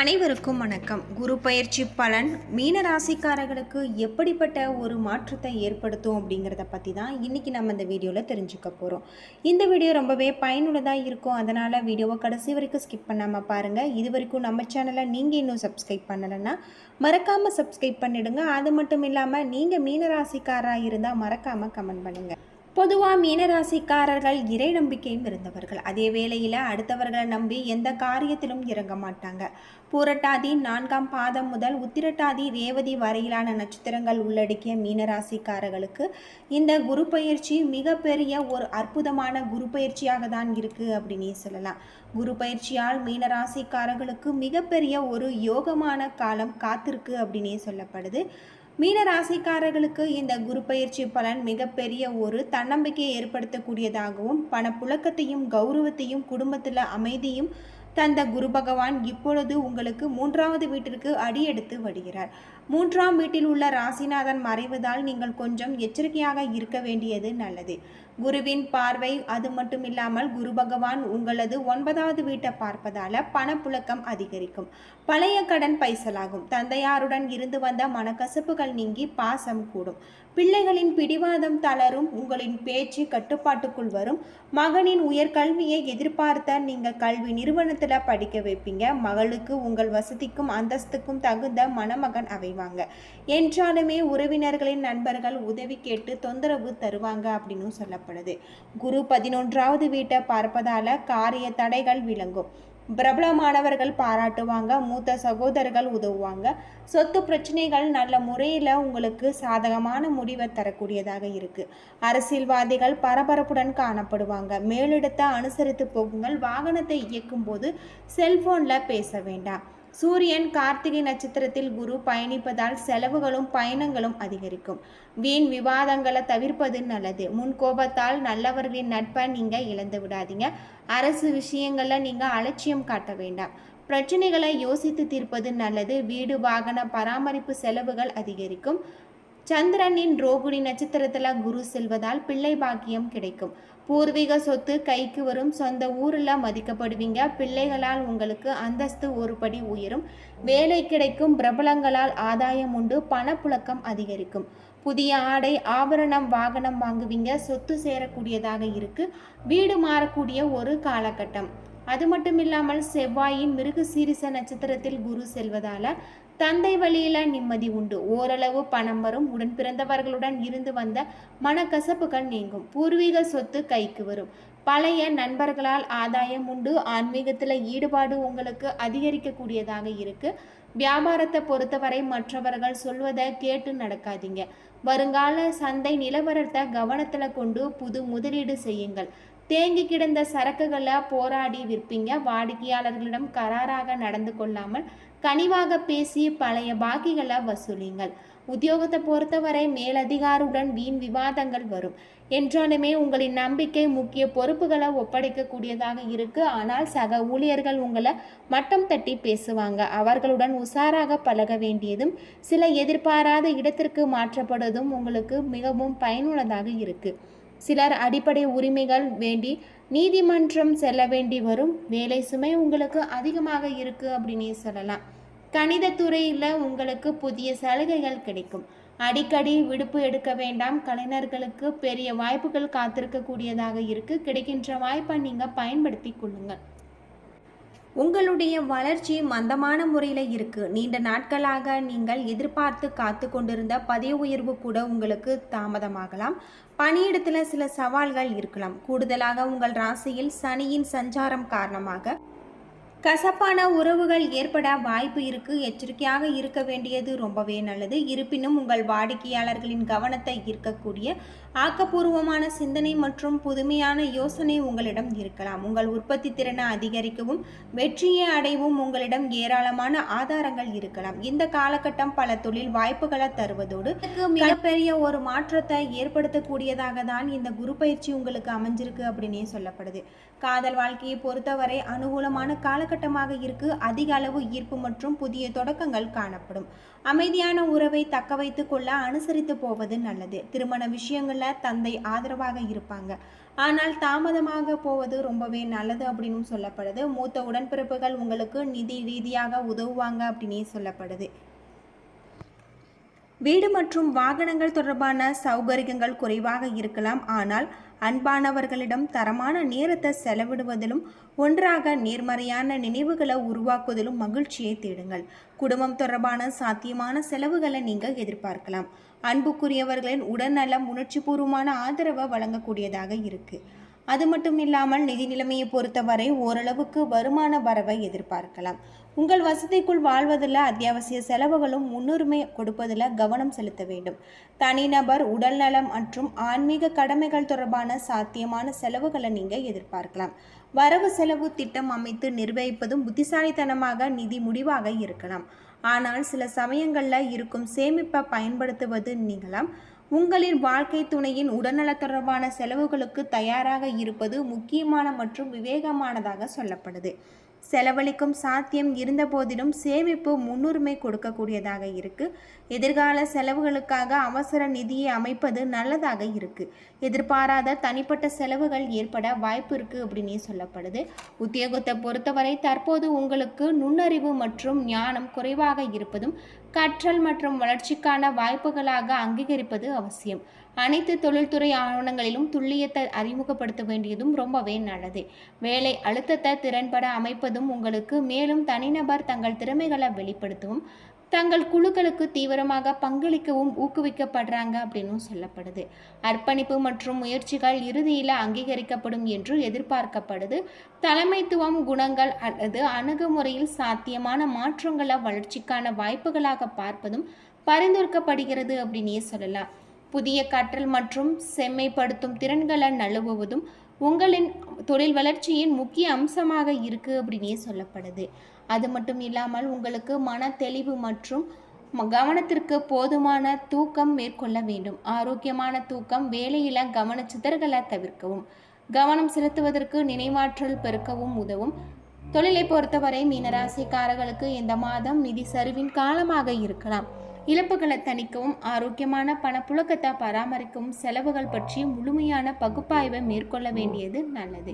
அனைவருக்கும் வணக்கம். குரு பயிற்சி பலன் மீன ராசிக்காரர்களுக்கு எப்படிப்பட்ட ஒரு மாற்றத்தை ஏற்படுத்தும் அப்படிங்கிறத பற்றி தான் இன்றைக்கி நம்ம இந்த வீடியோவில் தெரிஞ்சுக்க போகிறோம் இந்த வீடியோ ரொம்பவே பயனுள்ளதாக இருக்கும். அதனால் வீடியோவை கடைசி வரைக்கும் ஸ்கிப் பண்ணாமல் பாருங்கள் இது வரைக்கும் நம்ம சேனலை நீங்கள் இன்னும் சப்ஸ்கிரைப் பண்ணலைன்னா மறக்காமல் சப்ஸ்கிரைப் பண்ணிவிடுங்க அது மட்டும் இல்லாமல் நீங்கள் மீன ராசிக்காராக இருந்தால் மறக்காமல் கமெண்ட் பண்ணுங்கள் பொதுவாக மீனராசிக்காரர்கள் இறை நம்பிக்கையும் இருந்தவர்கள் அதே வேளையில் அடுத்தவர்களை நம்பி எந்த காரியத்திலும் இறங்க மாட்டாங்க. பூரட்டாதி நான்காம் பாதம் முதல் உத்திரட்டாதி ரேவதி வரையிலான நட்சத்திரங்கள் உள்ளடக்கிய மீனராசிக்காரர்களுக்கு இந்த குரு பயிற்சி மிகப்பெரிய ஒரு அற்புதமான குரு பயிற்சியாக தான் இருக்குது அப்படின்னே சொல்லலாம். குரு பயிற்சியால் மீனராசிக்காரர்களுக்கு மிகப்பெரிய ஒரு யோகமான காலம் காத்திருக்கு அப்படின்னே சொல்லப்படுது. மீன ராசிக்காரர்களுக்கு இந்த குரு பயிற்சி பலன் மிகப்பெரிய ஒரு தன்னம்பிக்கையை ஏற்படுத்தக்கூடியதாகவும் பணப்புழக்கத்தையும் கௌரவத்தையும் குடும்பத்தில் அமைதியும் தந்த குரு பகவான் இப்பொழுது உங்களுக்கு மூன்றாவது வீட்டிற்கு அடியெடுத்து வருகிறார். மூன்றாம் வீட்டில் உள்ள ராசிநாதன் மறைவதால் நீங்கள் கொஞ்சம் எச்சரிக்கையாக இருக்க வேண்டியது நல்லது. குருவின் பார்வை அது மட்டும் இல்லாமல் குரு பகவான் உங்களது ஒன்பதாவது வீட்டை பார்ப்பதால பணப்புழக்கம் அதிகரிக்கும். பழைய கடன் பைசலாகும். தந்தையாருடன் இருந்து வந்த மனக்கசப்புகள் நீங்கி பாசம் கூடும். பிள்ளைகளின் பிடிவாதம் தளரும். உங்களின் பேச்சு கட்டுப்பாட்டுக்குள் வரும். மகனின் உயர்கல்வியை எதிர்பார்த்த நீங்கள் கல்வி நிறுவனத்தில் படிக்க வைப்பீங்க. மகளுக்கு உங்கள் வசதிக்கும் அந்தஸ்துக்கும் தகுந்த மணமகன் அவை செய்வாங்க. என்றாலுமே உறவினர்களின் நண்பர்கள் உதவி கேட்டு தொந்தரவு தருவாங்க அப்படின்னு சொல்லப்படுது. குரு பதினொன்றாவது வீட்டை பார்ப்பதால காரிய தடைகள் விளங்கும். பிரபலமானவர்கள் பாராட்டுவாங்க மூத்த சகோதரர்கள் உதவுவாங்க. சொத்து பிரச்சனைகள் நல்ல முறையில் உங்களுக்கு சாதகமான முடிவை தரக்கூடியதாக இருக்குது அரசியல்வாதிகள் பரபரப்புடன் காணப்படுவாங்க. மேலிடத்தை அனுசரித்து போகுங்கள். வாகனத்தை இயக்கும்போது செல்ஃபோனில் பேச வேண்டாம். சூரியன் கார்த்திகை நட்சத்திரத்தில் குரு பயணிப்பதால் செலவுகளும் பயணங்களும் அதிகரிக்கும். வீண் விவாதங்களை தவிர்ப்பது நல்லது. முன் கோபத்தால் நல்லவர்களின் நட்பை நீங்கள் இழந்து விடாதீங்க. அரசு விஷயங்களில் நீங்கள் அலட்சியம் காட்ட வேண்டாம். பிரச்சனைகளை யோசித்து தீர்ப்பது நல்லது. வீடு வாகன பராமரிப்பு செலவுகள் அதிகரிக்கும். சந்திரனின் ரோகிணி நட்சத்திரத்தில் குரு செல்வதால் பிள்ளை பாக்கியம் கிடைக்கும். பூர்வீக சொத்து கைக்கு வரும். சொந்த ஊரில் மதிக்கப்படுவீங்க. பிள்ளைகளால் உங்களுக்கு அந்தஸ்து ஒரு படி உயரும். வேலை கிடைக்கும். பிரபலங்களால் ஆதாயம் உண்டு. பணப்புழக்கம் அதிகரிக்கும். புதிய ஆடை ஆபரணம் வாகனம் வாங்குவீங்க. சொத்து சேரக்கூடியதாக இருக்கு. வீடு மாறக்கூடிய ஒரு காலகட்டம். அது மட்டும் இல்லாமல் செவ்வாயின் மிருக சீரிச நட்சத்திரத்தில் குரு செல்வதால தந்தை வழியில நிம்மதி உண்டு. ஓரளவு பணம் வரும். உடன் பிறந்தவர்களுடன் இருந்து வந்த மனக்கசப்புகள் நீங்கும். பூர்வீக சொத்து கைக்கு வரும். பழைய நண்பர்களால் ஆதாயம் உண்டு. ஆன்மீகத்தில் ஈடுபாடு உங்களுக்கு அதிகரிக்கக்கூடியதாக இருக்கு. வியாபாரத்தை பொறுத்தவரை மற்றவர்கள் சொல்வதை கேட்டு நடக்காதீங்க. வருங்கால சந்தை நிலவரத்தை கவனத்தில் கொண்டு புது முதலீடு செய்யுங்கள். தேங்கி கிடந்த சரக்குகளை போராடி விற்பீங்க. வாடிக்கையாளர்களிடம் கராராக நடந்து கொள்ளாமல் கனிவாக பேசி பழைய பாக்கிகளை வசூலிங்கள். உத்தியோகத்தை பொறுத்தவரை மேலதிகாருடன் வீண் விவாதங்கள் வரும். என்றாலுமே உங்களின் நம்பிக்கை முக்கிய பொறுப்புகளை ஒப்படைக்கக்கூடியதாக இருக்கு. ஆனால் சக ஊழியர்கள் உங்களை மட்டம் தட்டி பேசுவாங்க. அவர்களுடன் உஷாராக பழக வேண்டியதும் சில எதிர்பாராத இடத்திற்கு மாற்றப்படுவதும் உங்களுக்கு மிகவும் பயனுள்ளதாக இருக்குது சிலர் அடிப்படை உரிமைகள் வேண்டி நீதிமன்றம் செல்ல வேண்டி வரும். வேலை சுமை உங்களுக்கு அதிகமாக இருக்குது அப்படின்னு சொல்லலாம். கணிதத்துறையில் உங்களுக்கு புதிய சலுகைகள் கிடைக்கும். அடிக்கடி விடுப்பு எடுக்க வேண்டாம். கலைஞர்களுக்கு பெரிய வாய்ப்புகள் காத்திருக்கக்கூடியதாக இருக்குது கிடைக்கின்ற வாய்ப்பை நீங்கள் பயன்படுத்தி கொள்ளுங்கள். உங்களுடைய வளர்ச்சி மந்தமான முறையில் இருக்குது நீண்ட நாட்களாக நீங்கள் எதிர்பார்த்து காத்து கொண்டிருந்த பதவி உயர்வு கூட உங்களுக்கு தாமதமாகலாம். பணியிடத்தில் சில சவால்கள் இருக்கலாம். கூடுதலாக உங்கள் ராசியில் சனியின் சஞ்சாரம் காரணமாக கசப்பான உறவுகள் ஏற்பட வாய்ப்பு இருக்கு. எச்சரிக்கையாக இருக்க வேண்டியது ரொம்பவே நல்லது. இருப்பினும் உங்கள் வாடிக்கையாளர்களின் கவனத்தை ஈர்க்கக்கூடிய ஆக்கப்பூர்வமான சிந்தனை மற்றும் புதுமையான யோசனை உங்களிடம் இருக்கலாம். உங்கள் உற்பத்தி திறனை அதிகரிக்கவும் வெற்றியை அடையவும் உங்களிடம் ஏராளமான ஆதாரங்கள் இருக்கலாம். இந்த காலகட்டம் பல தொழில் வாய்ப்புகளை தருவதோடு மிகப்பெரிய ஒரு மாற்றத்தை ஏற்படுத்தக்கூடியதாக தான் இந்த குரு பயிற்சி உங்களுக்கு அமைஞ்சிருக்கு அப்படின்னே சொல்லப்படுது. காதல் வாழ்க்கையை பொறுத்தவரை அனுகூலமான காலகட்டமாக இருக்கு. அதிக அளவு ஈர்ப்பு மற்றும் புதிய தொடக்கங்கள் காணப்படும். அமைதியான உறவை தக்க வைத்துக் கொள்ள அனுசரித்து போவது நல்லது. திருமண விஷயங்கள்ல தந்தை ஆதரவாக இருப்பாங்க. ஆனால் தாமதமாக போவது ரொம்பவே நல்லது அப்படின்னு சொல்லப்படுது. மூத்த உடன்பிறப்புகள் உங்களுக்கு நிதி ரீதியாக உதவுவாங்க அப்படின்னே சொல்லப்படுது. வீடு மற்றும் வாகனங்கள் தொடர்பான சௌகரியங்கள் குறைவாக இருக்கலாம். ஆனால் அன்பானவர்களிடம் தரமான நேரத்தை செலவிடுவதிலும் ஒன்றாக நேர்மறையான நினைவுகளை உருவாக்குவதிலும் மகிழ்ச்சியை தேடுங்கள். குடும்பம் தொடர்பான சாத்தியமான செலவுகளை நீங்கள் எதிர்பார்க்கலாம். அன்புக்குரியவர்களின் உடல்நலம் உணர்ச்சிபூர்வமான ஆதரவை வழங்கக்கூடியதாக இருக்குது அது மட்டும் இல்லாமல் நிதி நிலைமையை பொறுத்தவரை ஓரளவுக்கு வருமான வரவை எதிர்பார்க்கலாம். உங்கள் வசதிக்குள் வாழ்வதில் அத்தியாவசிய செலவுகளும் முன்னுரிமை கொடுப்பதில் கவனம் செலுத்த வேண்டும். தனிநபர் உடல்நலம் மற்றும் ஆன்மீக கடமைகள் தொடர்பான சாத்தியமான செலவுகளை நீங்கள் எதிர்பார்க்கலாம். வரவு செலவு திட்டம் அமைத்து நிர்வகிப்பதும் புத்திசாலித்தனமாக நிதி முடிவாக இருக்கலாம். ஆனால் சில சமயங்களில் இருக்கும் சேமிப்பை பயன்படுத்துவது நீங்களாம் உங்களின் வாழ்க்கை துணையின் உடல்நல தொடர்பான செலவுகளுக்கு தயாராக இருப்பது முக்கியமான மற்றும் விவேகமானதாக சொல்லப்படுது. செலவழிக்கும் சாத்தியம் இருந்த போதிலும் சேமிப்பு முன்னுரிமை கொடுக்கக்கூடியதாக இருக்கு. எதிர்கால செலவுகளுக்காக அவசர நிதியை அமைப்பது நல்லதாக இருக்கு. எதிர்பாராத தனிப்பட்ட செலவுகள் ஏற்பட வாய்ப்பு இருக்கு அப்படின்னே சொல்லப்படுது. உத்தியோகத்தை பொறுத்தவரை தற்போது உங்களுக்கு நுண்ணறிவு மற்றும் ஞானம் குறைவாக இருப்பதும் கற்றல் மற்றும் வளர்ச்சிக்கான வாய்ப்புகளாக அங்கீகரிப்பது அவசியம். அனைத்து தொழில்துறை ஆவணங்களிலும் துல்லியத்தை அறிமுகப்படுத்த வேண்டியதும் ரொம்பவே நல்லது. வேலை அழுத்தத்தை திறன்பட அமைப்பதும் உங்களுக்கு மேலும் தனிநபர் தங்கள் திறமைகளை வெளிப்படுத்தவும் தங்கள் குழுக்களுக்கு தீவிரமாக பங்களிக்கவும் ஊக்குவிக்கப்படுறாங்க அப்படின்னும் சொல்லப்படுது. அர்ப்பணிப்பு மற்றும் முயற்சிகள் இறுதியில் அங்கீகரிக்கப்படும் என்று எதிர்பார்க்கப்படுது. தலைமைத்துவம் குணங்கள் அல்லது அணுகுமுறையில் சாத்தியமான மாற்றங்களை வளர்ச்சிக்கான வாய்ப்புகளாக பார்ப்பதும் பரிந்துரைக்கப்படுகிறது அப்படின்னே சொல்லலாம். புதிய கற்றல் மற்றும் செம்மைப்படுத்தும் திறன்களை நழுவுவதும் உங்களின் தொழில் வளர்ச்சியின் முக்கிய அம்சமாக இருக்குது அப்படின்னே சொல்லப்படுது. அது மட்டும் இல்லாமல் உங்களுக்கு மன தெளிவு மற்றும் கவனத்திற்கு போதுமான தூக்கம் மேற்கொள்ள வேண்டும். ஆரோக்கியமான தூக்கம் வேலையில கவன சிதறல்களை தவிர்க்கவும் கவனம் செலுத்துவதற்கு நினைவாற்றல் பெருக்கவும் உதவும். தொழிலை பொறுத்தவரை மீனராசிக்காரர்களுக்கு இந்த மாதம் நிதி சரிவின் காலமாக இருக்கலாம். இழப்புகளை தணிக்கவும் ஆரோக்கியமான பணப்புழக்கத்தை பராமரிக்கவும் செலவுகள் பற்றி முழுமையான பகுப்பாய்வை மேற்கொள்ள வேண்டியது நல்லது.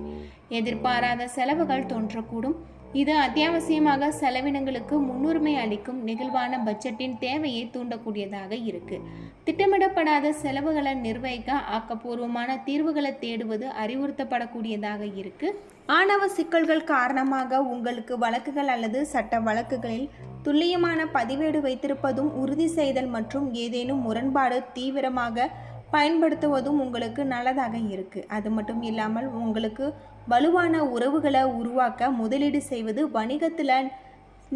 எதிர்பாராத செலவுகள் தோன்றக்கூடும். இது அத்தியாவசியமாக செலவினங்களுக்கு முன்னுரிமை அளிக்கும் நெகிழ்வான பட்ஜெட்டின் தேவையை தூண்டக்கூடியதாக இருக்கு. திட்டமிடப்படாத செலவுகளை நிர்வகிக்க ஆக்கப்பூர்வமான தீர்வுகளை தேடுவது அறிவுறுத்தப்படக்கூடியதாக இருக்கு. ஆணவ சிக்கல்கள் காரணமாக உங்களுக்கு வழக்குகள் அல்லது சட்ட வழக்குகளில் துல்லியமான பதிவேடு வைத்திருப்பதும் உறுதி செய்தல் மற்றும் ஏதேனும் முரண்பாடு தீவிரமாக பயன்படுத்துவதும் உங்களுக்கு நல்லதாக இருக்குது அது மட்டும் இல்லாமல் உங்களுக்கு வலுவான உறவுகளை உருவாக்க முதலீடு செய்வது வணிகத்தில்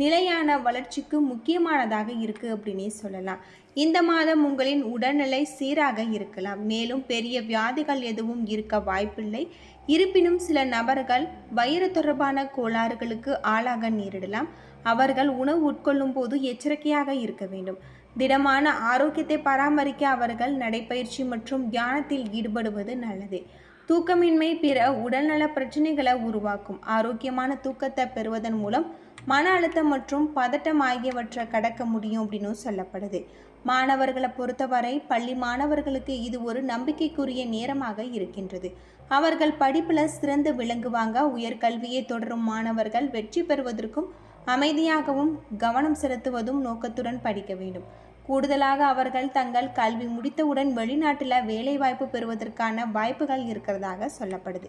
நிலையான வளர்ச்சிக்கு முக்கியமானதாக இருக்குது அப்படின்னே சொல்லலாம். இந்த மாதம் உங்களின் உடல்நிலை சீராக இருக்கலாம். மேலும் பெரிய வியாதிகள் எதுவும் இருக்க வாய்ப்பில்லை. இருப்பினும் சில நபர்கள் வயிறு தொடர்பான கோளாறுகளுக்கு ஆளாக நேரிடலாம். அவர்கள் உணவு உட்கொள்ளும் போது எச்சரிக்கையாக இருக்க வேண்டும். திடமான ஆரோக்கியத்தை பராமரிக்க அவர்கள் நடைப்பயிற்சி மற்றும் தியானத்தில் ஈடுபடுவது நல்லது. தூக்கமின்மை பிற உடல்நல பிரச்சனைகளை உருவாக்கும். ஆரோக்கியமான தூக்கத்தை பெறுவதன் மூலம் மன அழுத்தம் மற்றும் பதட்டம் ஆகியவற்றை கடக்க முடியும் அப்படின்னு சொல்லப்படுது. மாணவர்களை பொறுத்தவரை பள்ளி மாணவர்களுக்கு இது ஒரு நம்பிக்கைக்குரிய நேரமாக இருக்கின்றது. அவர்கள் படிப்பில் சிறந்து விளங்குவாங்க உயர்கல்வியை தொடரும் மாணவர்கள் வெற்றி பெறுவதற்கும் அமைதியாகவும் கவனம் செலுத்துவதும் நோக்கத்துடன் படிக்க வேண்டும். கூடுதலாக அவர்கள் தங்கள் கல்வி முடித்தவுடன் வெளிநாட்டில் வேலைவாய்ப்பு பெறுவதற்கான வாய்ப்புகள் இருக்கிறதாக சொல்லப்படுது.